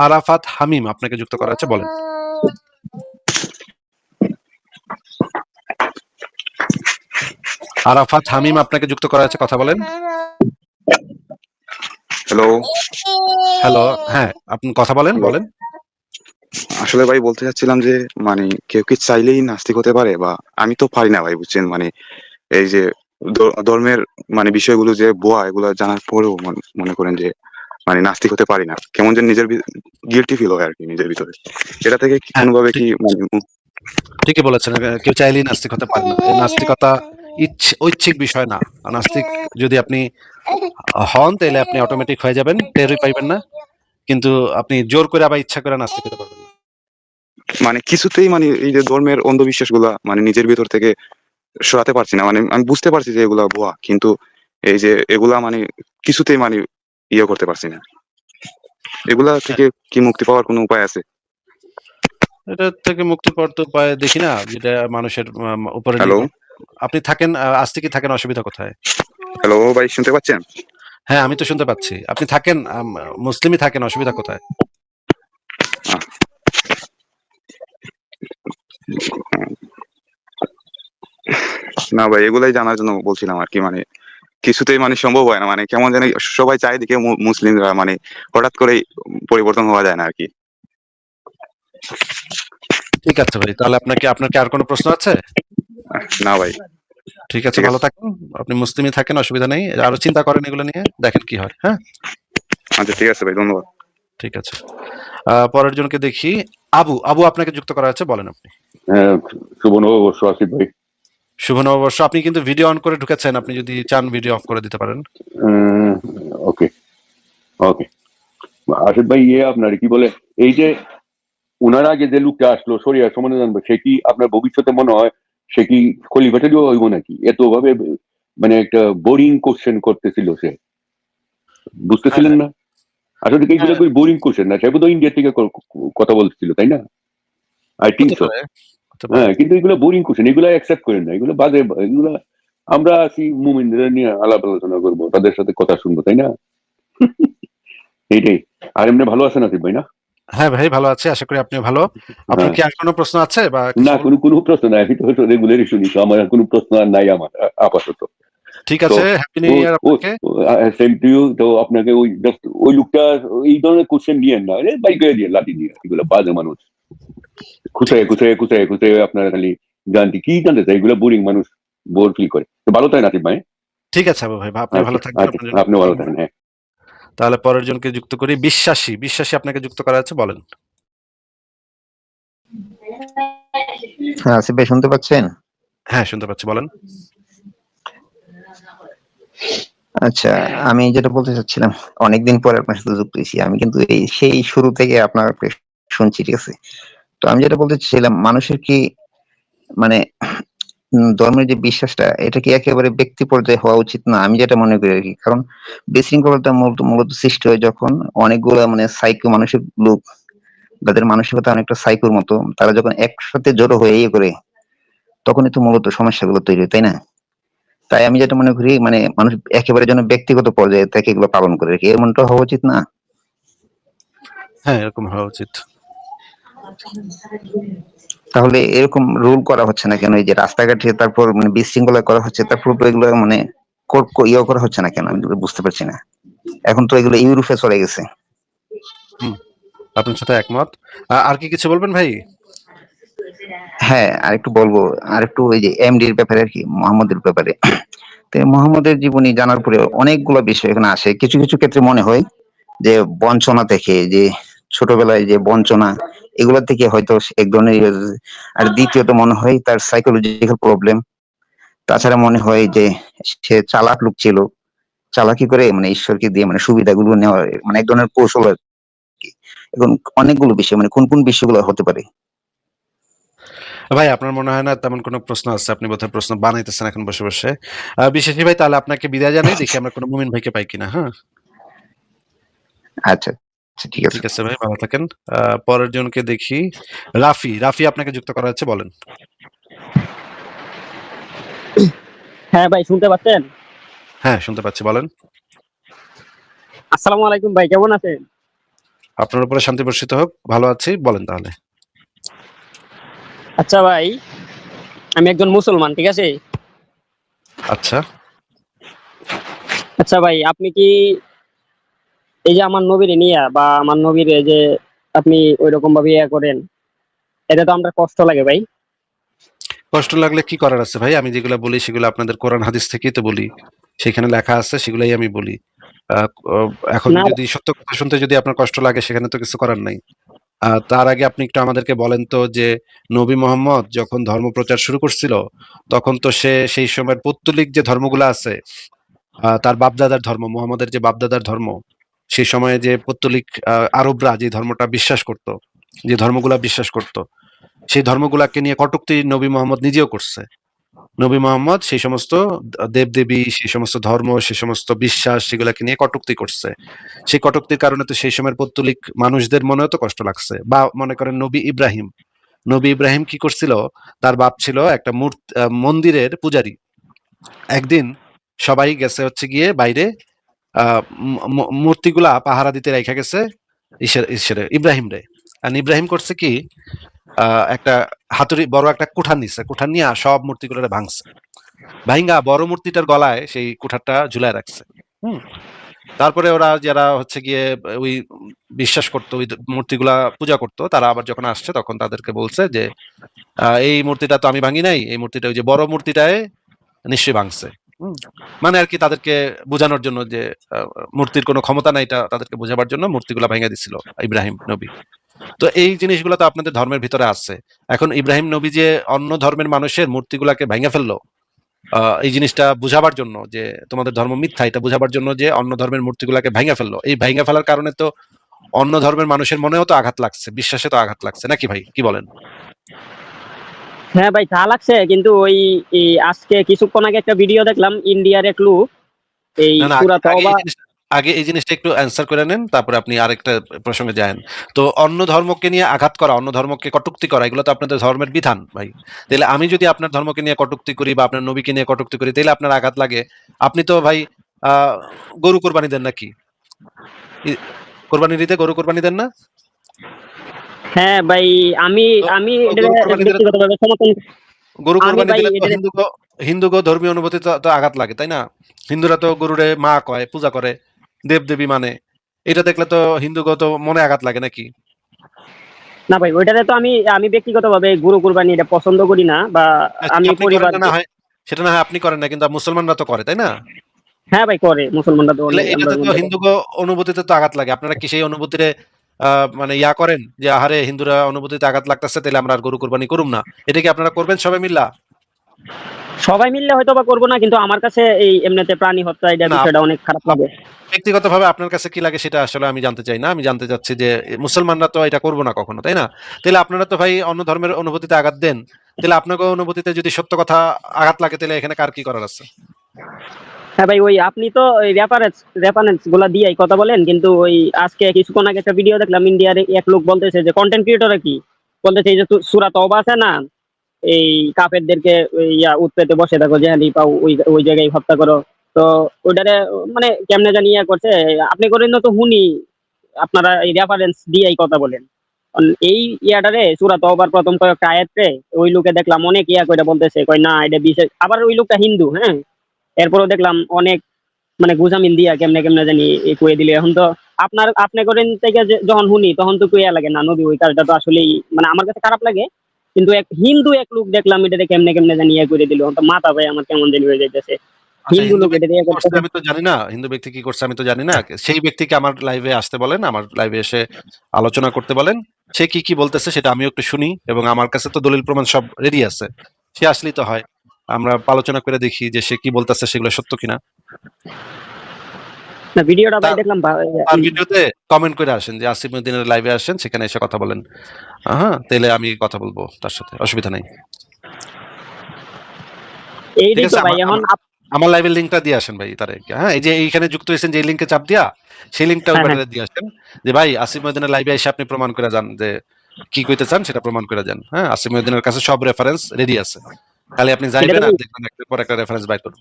আরাফাত হামিম আপনাকে যুক্ত করা আছে বলেন। আরাফাত হামিম আপনাকে যুক্ত করা আছে কথা বলেন। হ্যালো হ্যালো হ্যাঁ আপনি কথা বলেন বলেন। আসলে ভাই বলতে চাচ্ছিলাম যে মানে কেউ কি চাইলেই নাস্তিক হতে পারে বা আমি তো পারি না ভাই বুঝছেন? মানে এই যে ধর্মের মানে বিষয়গুলো যে বোয়া এগুলো জানার পরেও মনে করেন যে মানে নাস্তিক হতে পারি না। কেমন যেন নিজের গিলটি ফিল হয় আর কি নিজের ভিতরে। এটা থেকে কি হ্যাঁ, কোনোভাবে কি মানে ঠিকই বলেছেন কেউ চাইলেই নাস্তিক হতে পারে না। নাস্তিকতা ইচ্ছে ঐচ্ছিক বিষয় না। নাস্তিক যদি আপনি হন তাহলে আপনি অটোমেটিক হয়ে যাবেন টেরই পাইবেন না। কিন্তু আপনি জোর করে আবার ইচ্ছা করে নাস্তিক হতে পারবেন না। মানে কিছুতেই মানে এই যে ধর্মের অন্ধবিশ্বাসগুলা মানে নিজের ভিতর থেকে সরাতে পারছি না। মানে আমি বুঝতে পারছি যে এগুলা ভুয়া কিন্তু এই যে এগুলা মানে কিছুতেই মানে ইয়ে করতে পারছি না। এগুলা থেকে কি মুক্তি পাওয়ার কোনো উপায় আছে? এটা থেকে মুক্তি পাওয়ার তো উপায় দেখি না যেটা মানুষের উপরে হ্যালো আপনি থাকেন আজ থেকে থাকেন অসুবিধা কোথায়? হ্যালো ভাই শুনতে পাচ্ছেন? হ্যাঁ আমি তো শুনতে পাচ্ছি। আপনি থাকেন মুসলিমই থাকেন অসুবিধা কোথায়? না ভাই এগুলাই জানার জন্য বলছিলাম আর কি মানে কিছুতেই মানে সম্ভব হয় না। মানে কেমন জানি সবাই চায় দিকে মু- মুসলিমরা মানে হঠাৎ করেই পরিবর্তন হওয়া যায় না আর কি। ঠিক আছে ভাই তাহলে আপনাকে আপনার কি আর কোনো প্রশ্ন আছে? না ভাই। ঠিক আছে ভালো থাকেন আপনি মুসলিমই থাকেন অসুবিধা নেই। আরও চিন্তা করেন এগুলো নিয়ে দেখেন কি হয় হ্যাঁ? আচ্ছা ঠিক আছে ভাই ধন্যবাদ। ঠিক আছে। আহ, পরের জনকে দেখি। আবু আবু আপনাকে যুক্ত করা আছে বলেন আপনি। হ্যাঁ শুভ নববর্ষ আসিফ ভাই। শুভ নববর্ষ আপনি কিন্তু ভিডিও অন করে ঢুকেছেন আপনি যদি চান ভিডিও অফ করে দিতে পারেন। ওকে ওকে আসিফ ভাই ইয়ে আপনার কি বলে এই যে উনার আগে যে লোকটা আসলো সরিয়া সমানে জানব সে কি আপনার ভবিষ্যতে মনে হয় সে কি কলিভাটারিও হইব নাকি? এত ভাবে মানে একটা বোরিং কোশ্চেন করতেছিল সে। বুঝতেছিলেন না? আসলে কি এইগুলো বোরিং কোশ্চেন না? সে বোধহয় ইন্ডিয়া থেকে কথা বলতেছিল তাই না? আই থিঙ্ক সো পারে। হ্যাঁ কিন্তু এগুলো বোরিং কোশ্চেন এগুলো অ্যাকসেপ্ট করেন না। এগুলো বাজে এগুলো আমরা আছি মুমিনদের নিয়ে আলাপ আলোচনা করব তাদের সাথে কথা শুনব তাই না? এইটাই। আর এমনি ভালো আছেন আসিফ ভাই না? হ্যাঁ ভাই ভালো আছে আশা করি আপনিও ভালো। আপনার হ্যাঁ। কি আর কোনো প্রশ্ন আছে বা না কোনো কোনো প্রশ্ন নাই আমি তো রেগুলারই শুনি তো আমার কোনো প্রশ্ন আর নাই আমার আপাতত। ঠিক আছে হ্যাপি নিউ ইয়ার আপনাকে। সেম টু ইউ তো আপনাকে ওই ওই লোকটা এই ধরনের কোশ্চেন নিয়েন না আরে বাইক দিয়ে লাঠি দিয়ে এগুলো বাজে মানুষ। খুঁচায় খুঁচায় খুঁচায় খুঁচায় আপনারা খালি জানতে কি জানতে চাই? এগুলো বোরিং মানুষ বোর ফিল করে। তো ভালো তাই নাসিব ভাই। ঠিক আছে আবু ভাই আপনি ভালো আচ্ছা, থাকবেন আচ্ছা, আপনি ভালো থাকেন হ্যাঁ। তাহলে পরের জনকে যুক্ত করি। বিশ্বাসী বিশ্বাসী আপনাকে যুক্ত করা আছে বলেন। হ্যাঁ আসিফ ভাই শুনতে পাচ্ছেন? হ্যাঁ শুনতে পাচ্ছি বলেন। আচ্ছা আমি যেটা বলতে চাচ্ছিলাম অনেকদিন পরে আপনার সাথে যুক্ত হয়েছি। আমি কিন্তু এই সেই শুরু থেকে আপনার শুনছি ঠিক আছে? তো আমি যেটা বলতে চাচ্ছিলাম মানুষের কি মানে ধর্মের যে বিশ্বাসটা, এটা কি একেবারে ব্যক্তি পর্যায়ে হওয়া উচিত না? আমি যেটা মনে করি আর কি। কারণ বিশৃঙ্খলতা মূলত মূলত সৃষ্টি হয় যখন অনেকগুলো মানে সাইকো মানসিক লোক, যাদের মানসিকতা অনেকটা সাইকোর মতো, তারা যখন একসাথে জড়ো হয়ে ইয়ে করে, তখনই তো মূলত সমস্যাগুলো তৈরি হয়, তাই না? তাই আমি যেটা মনে করি মানে মানুষ একেবারে যেন ব্যক্তিগত পর্যায়ে থেকে এগুলো পালন করে এমনটা হওয়া উচিত না? হ্যাঁ এরকম হওয়া উচিত। তাহলে এরকম রুল করা হচ্ছে না কেন? এই যে রাস্তাঘাটে তারপর মানে বিশৃঙ্খলা করা হচ্ছে তারপর এগুলো মানে ইয়ে করা হচ্ছে না কেন? আমি বুঝতে পারছি না। এখন তো এগুলো ইউরোপে চলে গেছে। আপনার সাথে একমত। আর কি কিছু বলবেন ভাই? হ্যাঁ আর একটু বলব আর একটু ওই যে এমডির ব্যাপারে আর কি মোহাম্মদের ব্যাপারে। তো মোহাম্মদের জীবনী জানার পরে অনেকগুলো বিষয় এখানে আসে। কিছু কিছু ক্ষেত্রে মনে হয় যে বঞ্চনা থেকে যে ছোটবেলায় যে বঞ্চনা এগুলো থেকে হয়তো এক ধরনের আর দ্বিতীয়ত মনে হয় তার সাইকোলজিক্যাল প্রবলেম তাছাড়া মনে হয় যে সে চালাক লোক ছিল। চালাকি করে মানে ঈশ্বরকে দিয়ে মানে সুবিধাগুলো নেওয়ার মানে এক ধরনের কৌশল আর কি। এখন অনেকগুলো বিষয় মানে কোন কোন বিষয়গুলো হতে পারে? ভাই আপনার মনে হয় না তেমন কোনো প্রশ্ন আছে? আপনি বোধহয় প্রশ্ন বানাইতেছেন এখন বসে বসে। বিশেষী ভাই তাহলে আপনাকে বিদায় জানাই। দেখি আমরা কোনো মুমিন ভাইকে পাই কিনা হ্যাঁ? আচ্ছা। ঠিক আছে। ঠিক আছে ভাই ভালো থাকেন। পরের জনকে দেখি। রাফি রাফি আপনাকে যুক্ত করা হচ্ছে বলেন। হ্যাঁ ভাই শুনতে পাচ্ছেন? হ্যাঁ শুনতে পাচ্ছি বলেন। আসসালামু আলাইকুম ভাই কেমন আছেন? আপনার উপরে শান্তি বর্ষিত হোক ভালো আছি বলেন তাহলে। আচ্ছা ভাই আমি একজন মুসলমান ঠিক আছে? আচ্ছা। আচ্ছা ভাই আপনি কি এই যে আমার নবীর নিয়া বা আমার নবীর এই যে আপনি ওই রকম ভাবে ইয়া করেন এটা তো আমরা কষ্ট লাগে ভাই। কষ্ট লাগলে কি করার আছে ভাই? আমি যেগুলো বলি সেগুলো আপনাদের কোরআন হাদিস থেকেই তো বলি। সেখানে লেখা আছে সেগুলাই আমি বলি। এখন যদি সত্য কথা শুনতে যদি আপনার কষ্ট লাগে সেখানে তো কিছু করার নাই। তার আগে আপনি একটু আমাদেরকে বলেন তো যে নবী মোহাম্মদ যখন ধর্ম প্রচার শুরু করছিল তখন তো সে সেই সময়ের পৌত্তলিক যে ধর্মগুলো আছে তার বাপদাদার ধর্ম মোহাম্মদের যে বাপদাদার ধর্ম সেই সময়ে যে পৌত্তলিক আরবরা যে ধর্মটা বিশ্বাস করত, যে ধর্মগুলা বিশ্বাস করত, সেই ধর্মগুলাকে নিয়ে কটুক্তি নবী মোহাম্মদ নিজেও করছে। নবী মোহাম্মদ সেই সমস্ত দেবদেবী, সেই সমস্ত ধর্ম, সেই সমস্ত বিশ্বাস সেগুলাকে নিয়ে কটুক্তি করছে। সেই কটুক্তির কারণে তো সেই সময়ের পৌত্তলিক মানুষদের মনেও তো কষ্ট লাগছে। বা মনে করেন নবী ইব্রাহিম। নবী ইব্রাহিম কি করছিল? তার বাপ ছিল একটা মূর্তি মন্দিরের পূজারী। একদিন সবাই গেছে হচ্ছে গিয়ে বাইরে মূর্তিগুলা পাহারা দিতে রেখে গেছে ঈশ্বর ইব্রাহিম রে। আর ইব্রাহিম করছে কি একটা হাতুড়ি, বড় একটা কুঠার নিছে। কুঠার নিয়ে সব মূর্তিগুলো ভাঙছে। ভাইঙ্গা বড় মূর্তিটার গলায় সেই কুঠারটা ঝুলায় রাখছে। হুম। তারপরে ওরা যারা হচ্ছে গিয়ে ওই বিশ্বাস করতো, ওই মূর্তিগুলা পূজা করতো, তারা আবার যখন আসছে তখন তাদেরকে বলছে যে এই মূর্তিটা তো আমি ভাঙি নাই, এই মূর্তিটা ওই যে বড় মূর্তিটায় নিশ্চয়ই ভাঙছে। মানে আর কি তাদেরকে বোঝানোর জন্য যে মূর্তির কোনো ক্ষমতা নাই এটা তাদেরকে বোঝাবার জন্য মূর্তিগুলা ভেঙে দিছিল ইব্রাহিম নবী। তো এই জিনিসগুলো তো আপনাদের ধর্মের ভিতরে আছে। এখন ইব্রাহিম নবী যে অন্য ধর্মের মানুষের মূর্তিগুলাকে ভেঙে ফেলল এই জিনিসটা বুঝাবার জন্য যে, তোমাদের ধর্ম মিথ্যা, এটা বুঝাবার জন্য যে অন্য ধর্মের মূর্তিগুলাকে ভেঙে ফেলল। এই ভেঙে ফেলার কারণে তো অন্য ধর্মের মানুষের মনেও তো আঘাত লাগছে, বিশ্বাসে তো আঘাত লাগছে। নাকি ভাই, কি বলেন? হ্যাঁ ভাই তা লাগছে। কিন্তু ওই আজকে কিছুক্ষণ আগে একটা ভিডিও দেখলাম ইন্ডিয়ার এক লোক এই পুরা তওবা এই জিনিসটা- আগে এই জিনিসটা একটু অ্যান্সার করে নেন তারপরে আপনি আরেকটা প্রসঙ্গে যান তো অন্য ধর্মকে নিয়ে আঘাত করা অন্য ধর্মকে কটুক্তি করা এগুলো তো আপনাদের ধর্মের বিধান ভাই। তাহলে আমি যদি আপনার ধর্মকে নিয়ে কটুক্তি করি বা আপনার নবীকে নিয়ে কটুক্তি করি তাহলে আপনার আঘাত লাগে। আপনি তো ভাই আহ গরু কোরবানি দেন নাকি? কোরবানি দিতে গরু কোরবানি দেন না? হ্যাঁ ভাই আমি আমি কোরবানি ব্যক্তিগতভাবে সমর্থন গরু আমি কোরবানি ভাই দিলে তো হিন্দু হিন্দু ধর্মীয় অনুভূতি তো আঘাত লাগে তাই না? হিন্দুরা তো গরুরে মা কয় পূজা করে দেব দেবী মানে। এটা দেখলে তো হিন্দু তো মনে আঘাত লাগে নাকি? না ভাই ওইটাতে তো আমি আমি ব্যক্তিগতভাবে গুরু কুরবানি এটা পছন্দ করি না বা আমি পরিবার না, হয় সেটা না হয় আপনি করেন না কিন্তু মুসলমানরা তো করে তাই না? হ্যাঁ ভাই করে মুসলমানরা তো তো হিন্দু অনুভূতিতে তো আঘাত লাগে আপনারা কি সেই অনুভূতিতে আহ, মানে ইয়া করেন যে আহারে হিন্দুরা অনুভূতিতে আঘাত লাগতেছে তাহলে আমরা আর গরু কোরবানি করুম না। এটা কি আপনারা করবেন সবাই মিল্লা? সবাই মিললে হয়তো বা করব না কিন্তু আমার কাছে এই এমনিতে প্রাণী হত্যা এটা বিষয়টা অনেক খারাপ লাগে। ব্যক্তিগতভাবে আপনার কাছে কি লাগে সেটা আসলে আমি জানতে চাই না। আমি জানতে চাচ্ছি যে মুসলমানরা তো এটা করব না কখনো তাই না? তাহলে আপনারা তো ভাই অন্য ধর্মের অনুভূতিতে আঘাত দেন। তাহলে আপনাকে অনুভূতিতে যদি সত্য কথা আঘাত লাগে তাহলে এখানে কার কি করার আছে? হ্যাঁ ভাই, ওই আপনি তো ওই রেফারেন্স রেফারেন্সগুলা দিয়ে কথা বলেন, কিন্তু ওই আজকে কিছুক্ষণ আগে একটা ভিডিও দেখলাম ইন্ডিয়ার এক লোক বলতেছে যে কন্টেন্ট ক্রিয়েটর কি? বলতেছে যে সূরা তওবা আছে না, এই কাফেরদেরকে ইয়া উৎপেতে বসে থাকো, জেহাদি পাও, ওই ওই জায়গায় হত্যা করো। তো ওইটারে মানে কেমনে জানি ইয়া করছে, আপনি করেন তো হুনি আপনারা এই রেফারেন্স দিয়েই কথা বলেন। এই ইয়াটারে সূরা তওবার প্রথম কয়েকটা আয়াতে ওই লোকে দেখলাম অনেক ইয়া করে বলতেছে কই না, এটা বিশেষ আবার ওই লোকটা হিন্দু হ্যাঁ? এরপরও দেখলাম অনেক মানে গুজামিন দিয়া কেমনে কেমনে জানি কুয়ে দিলে। এখন তো আপনার আপনি করেন থেকে যখন শুনি তখন তো কুয়া লাগে না নদী ওই কাজটা তো আসলেই মানে আমার কাছে খারাপ লাগে। কিন্তু এক হিন্দু এক লোক দেখলাম এটা কেমনে কেমনে জানি ইয়ে করে দিল। তো মাথা ভাই আমার কেমন জানি হয়ে যাইতেছে। আচ্ছা, হিন্দু লোক এটা দিয়ে আমি তো জানি না হিন্দু ব্যক্তি কি করছে আমি তো জানি না। সেই ব্যক্তিকে আমার লাইভে আসতে বলেন আমার লাইভে এসে আলোচনা করতে বলেন। সে কি কি বলতেছে সেটা আমিও একটু শুনি এবং আমার কাছে তো দলিল প্রমাণ সব রেডি আছে। সে আসলেই তো হয়। আমরা আলোচনা করে দেখি যে সে কি বলতেছে সেগুলো সত্য কিনা। না ভিডিওটা ভাই দেখলাম আর ভিডিওতে কমেন্ট করে আসেন যে আসিফ উদ্দিনের লাইভে আসেন সেখানে এসে কথা বলেন। হ্যাঁ তাহলে আমি কথা বলব তার সাথে অসুবিধা নাই। ঠিক তো ভাই আমার- এখন আমার লাইভের লিঙ্কটা দিয়ে আসেন ভাই তারে। হ্যাঁ এই যে এইখানে যুক্ত হয়েছেন যে লিঙ্কে চাপ দিয়া সেই লিঙ্কটা হ্যাঁ, ওইখানে দিয়ে আসেন। যে ভাই আসিফ মহিদিনের লাইভে এসে আপনি প্রমাণ করে যান যে কি কইতে চান সেটা প্রমাণ করে যান। হ্যাঁ আসিফ মহিদিনের কাছে সব রেফারেন্স রেডি আছে। খালি আপনি যাইবেন আর দেখবেন একটা পর একটা রেফারেন্স বাই করব।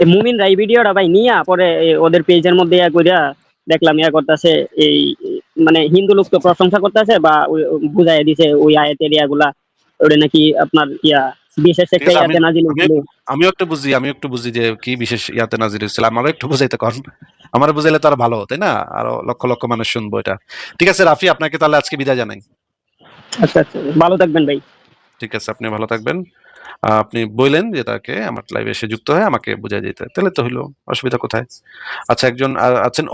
এই মুমিন রাই ভিডিওটা ভাই নিয়া পরে ওদের পেজের মধ্যে ইয়া কইরা দেখলাম ইয়া করতেছে এই মানে হিন্দু লোককে প্রশংসা করতেছে বা ওই- বুঝাই দিছে ওই আয়াতের ইয়াগুলা। ওটা নাকি আপনার ইয়া বিশেষ একটা আমি- ইয়াতে নাজিল আমি- হয়েছিল আমিও একটু বুঝি আমিও একটু বুঝি যে কি বিশেষ ইয়াতে নাজির হয়েছিল আমারও একটু বুঝাইতে কর আমার বুঝাইলে তো আরও ভালো তাই না? আরও লক্ষ লক্ষ মানুষ শুনব এটা। ঠিক আছে রাফি আপনাকে তাহলে আজকে বিদায় জানাই। আচ্ছা আচ্ছা ভালো থাকবেন ভাই। ঠিক আছে আপনি ভালো থাকবেন। আপনি বললেন যে তাকে আমার লাইভে এসে যুক্ত হয় আমাকে বুঝাই দিতে। তাহলে তো হইল, অসুবিধা কোথায়? আচ্ছা একজন আছেন